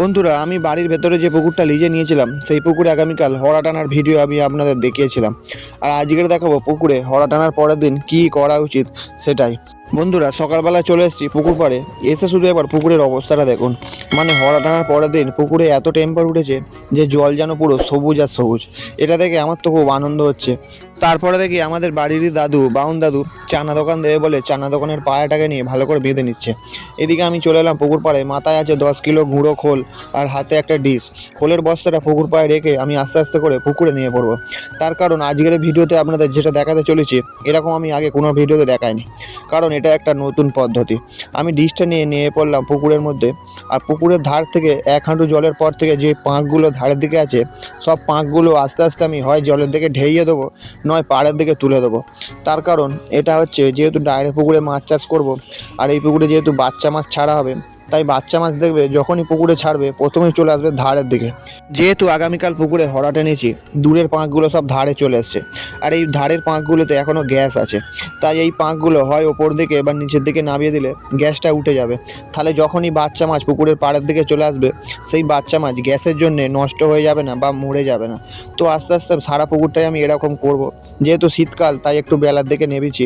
বন্ধুরা, আমি বাড়ির ভেতরে যে পুকুরটা লিজে নিয়েছিলাম, সেই পুকুরে আগামীকাল হরা টানার ভিডিও আমি আপনাদের দেখিয়েছিলাম। আর আজকের দেখাবো পুকুরে হরা টানার পরের দিন কী করা উচিত সেটাই। বন্ধুরা সকালবেলা চলে এসেছি পুকুর পাড়ে। এসে শুধু এবার পুকুরের অবস্থাটা দেখুন। মানে হরা টানার পরের দিন পুকুরে এত টেম্পার উঠেছে যে জল যেন পুরো সবুজ আর সবুজ। এটা দেখে আমার তো খুব আনন্দ হচ্ছে। তারপরে দেখি আমাদের বাড়িরই দাদু, বাউন দাদু, চানা দোকান দেবে বলে চানা দোকানের পায়াটাকে নিয়ে ভালো করে বেঁধে নিচ্ছে। এদিকে আমি চলে এলাম পুকুর পাড়ে, মাথায় আছে দশ কিলো গুঁড়ো খোল আর হাতে একটা ডিশ। খোলের বস্তাটা পুকুর পাড়ে রেখে আমি আস্তে আস্তে করে পুকুরে নিয়ে পড়ব। তার কারণ আজকের ভিডিওতে আপনাদের যেটা দেখাতে চলেছি, এরকম আমি আগে কোনো ভিডিওতে দেখাইনি। কারণ এটা একটা নতুন পদ্ধতি। আমি ডিশটা নিয়ে নিয়ে পড়লাম পুকুরের মধ্যে। আর পুকুরের ধার থেকে এক হাঁটু জলের পর থেকে যে পাঁকগুলো ধারের দিকে আছে, সব পাঁকগুলো আস্তে আস্তে আমি হয় জলের দিকে ঢেইয়ে দেবো, নয় পাড়ের দিকে তুলে দেবো। তার কারণ এটা হচ্ছে যেহেতু ডাইরেক্ট পুকুরে মাছ চাষ করব, আর এই পুকুরে যেহেতু বাচ্চা মাছ ছাড়া হবে তাই বাচ্চা মাছ দেখবে যখনই পুকুরে ছাড়বে, প্রথমেই চলে আসবে ধারের দিকে। যেহেতু আগামীকাল পুকুরে হরা টেনেছি, দূরের পাঁকগুলো সব ধারে চলে এসছে। আর এই ধারের পাঁকগুলোতে এখনও গ্যাস আছে। তাই এই পাঁকগুলো হয় ওপর দিকে বা নিচের দিকে নামিয়ে দিলে গ্যাসটা উঠে যাবে। তাহলে যখনই বাচ্চা মাছ পুকুরের পাড়ের দিকে চলে আসবে, সেই বাচ্চা মাছ গ্যাসের জন্যে নষ্ট হয়ে যাবে না বা মরে যাবে না। তো আস্তে আস্তে সারা পুকুরটাই আমি এরকম করব। যেহেতু শীতকাল, তাই একটু বেলার দিকে নেবেছি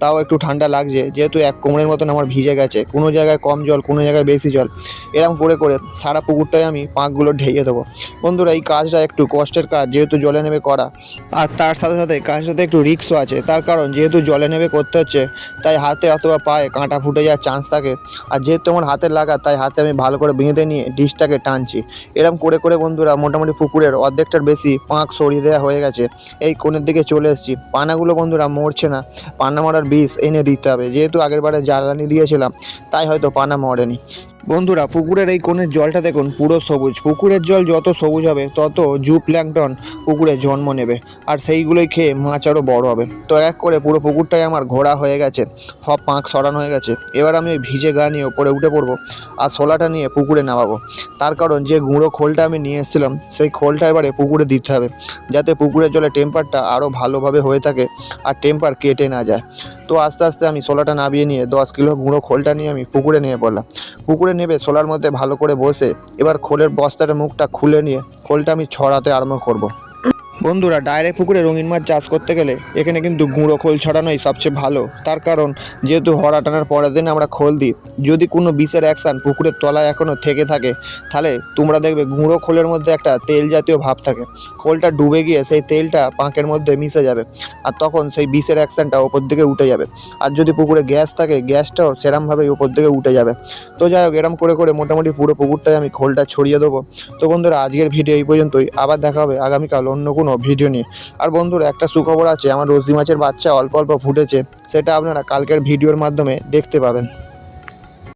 তাও একটু ঠান্ডা লাগছে, যেহেতু এক কোমরের মতন আমার ভিজে গেছে। কোনো জায়গায় কম জল, কোনো জায়গায় বেশি জল। এরকম করে করে সারা পুকুরটাই আমি পাঁকগুলো ঢেকে দেবো। বন্ধুরা, এই কাজটা একটু কষ্টের কাজ, যেহেতু জলে নেমে করা। আর তার সাথে সাথে কাজটাতে একটু রিক্সও আছে। তার কারণ যেহেতু জলে নেমে করতে হচ্ছে, তাই হাতে অথবা পায়ে কাঁটা ফুটে যাওয়ার চান্স থাকে। আর যেহেতু আমার হাতে লাগা, তাই হাতে আমি ভালো করে বেঁধে নিয়ে ডিশটাকে টানছি। এরকম করে করে বন্ধুরা, মোটামুটি পুকুরের অর্ধেকটার বেশি পাঁক সরিয়ে দেওয়া হয়ে গেছে। এই কোণের দিকে চলে এসেছি। পানাগুলো বন্ধুরা মরছে না। পানা মরার বিষ এনে দিতে হবে। যেহেতু আগেরবারে জ্বালানি দিয়েছিলাম, তাই হয়তো পানা মরেনি। বন্ধুরা, পুকুরের এই কোণের জলটা দেখুন, পুরো সবুজ। পুকুরের জল যত সবুজ হবে, তত জু প্ল্যাংটন পুকুরে জন্ম নেবে। আর সেইগুলোই খেয়ে মাছ আরও বড় হবে। তো এক করে পুরো পুকুরটাই আমার ঘোরা হয়ে গেছে, সব পাঁক সরানো হয়ে গেছে। এবার আমি ওই ভিজে গা নিয়ে ওপরে উঠে পড়ব আর শোলাটা নিয়ে পুকুরে নামাবো। তার কারণ যে গুঁড়ো খোলটা আমি নিয়ে এসেছিলাম, সেই খোলটা এবারে পুকুরে দিতে হবে, যাতে পুকুরের জলে টেম্পারটা আরও ভালোভাবে হয়ে থাকে আর টেম্পার কেটে না যায়। তো আস্তে আস্তে আমি শোলাটা নামিয়ে নিয়ে দশ কিলো গুঁড়ো খোলটা নিয়ে আমি পুকুরে নিয়ে পড়লাম পুকুরে নেবে শোলার মধ্যে ভালো করে বসে এবার খোলের বস্তাটা মুখটা খুলে নিয়ে খোলটা আমি ছড়াতে আরম্ভ করব। বন্ধুরা ডাইরেক্ট পুকুরে রঙিন মাছ চাষ করতে গেলে এখানে কিন্তু গুঁড়ো খোল ছড়ানোই সবচেয়ে ভালো। তার কারণ, যেহেতু হরা টানার পরের দিন আমরা খোল দিই, যদি কোনো বিষের অ্যাকশান পুকুরের তলায় এখনও থেকে থাকে, তাহলে তোমরা দেখবে গুঁড়ো খোলের মধ্যে একটা তেল জাতীয় ভাব থাকে। খোলটা ডুবে গিয়ে সেই তেলটা পাঁকের মধ্যে মিশে যাবে আর তখন সেই বিষের অ্যাকশানটা ওপর দিকে উঠে যাবে। আর যদি পুকুরে গ্যাস থাকে, গ্যাসটাও সেরমভাবেই ওপর দিকে উঠে যাবে। তো যাই হোক, এরম করে করে মোটামুটি পুরো পুকুরটায় আমি খোলটা ছড়িয়ে দেবো। তো বন্ধুরা, আজকের ভিডিও এই পর্যন্তই। আবার দেখা হবে আগামীকাল অন্য কোনো ভিডিও নিয়ে আর বন্ধুরা, একটা সুখবর আছে, আমার রসি মাছের বাচ্চা অল্প অল্প ফুটেছে, সেটা আপনারা কালকের ভিডিওর মাধ্যমে দেখতে পাবেন।